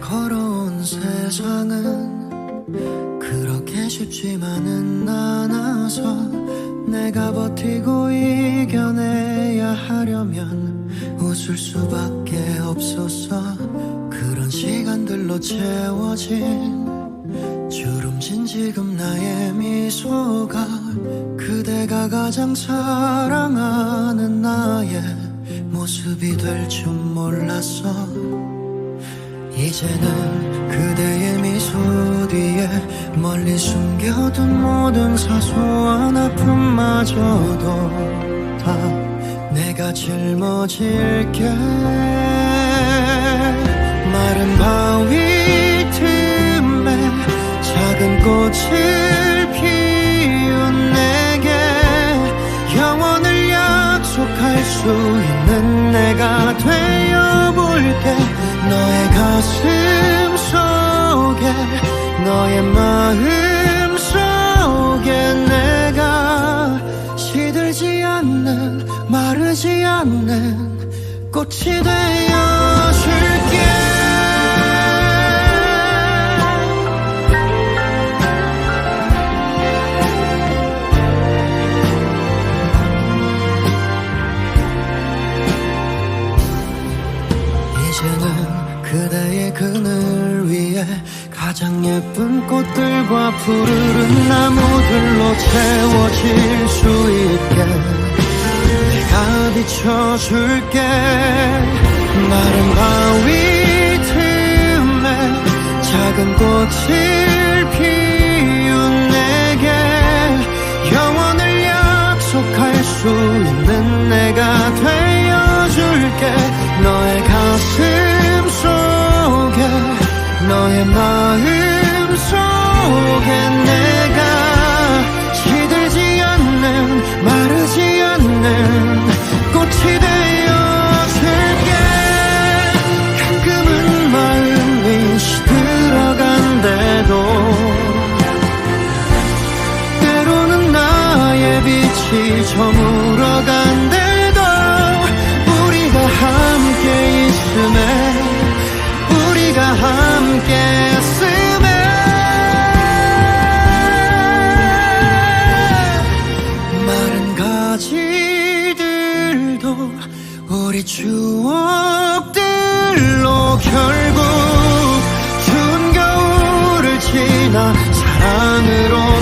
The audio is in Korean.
걸어온 세상은 그렇게 쉽지만은 않아서 내가 버티고 이겨내야 하려면 웃을 수밖에 없었어 그런 시간들로 채워진 주름진 지금 나의 미소가 그대가 가장 사랑하는 나의 모습이 될 줄 몰랐어 이제는 그대의 미소 뒤에 멀리 숨겨둔 모든 사소한 아픔마저도 다 내가 짊어질게. 마른 바위 틈에 작은 꽃을 꽃이 되어줄게. 이제는 그대의 그늘 위에 가장 예쁜 꽃들과 푸르른 나무들로 채워질 수 있게 비춰줄게. 마른 바위 틈에 작은 꽃을 빛이 저물어 간대도 우리가 함께 있음에 우리가 함께 있음에. 마른 가지들도 우리 추억들로 결국 추운 겨울을 지나 사랑으로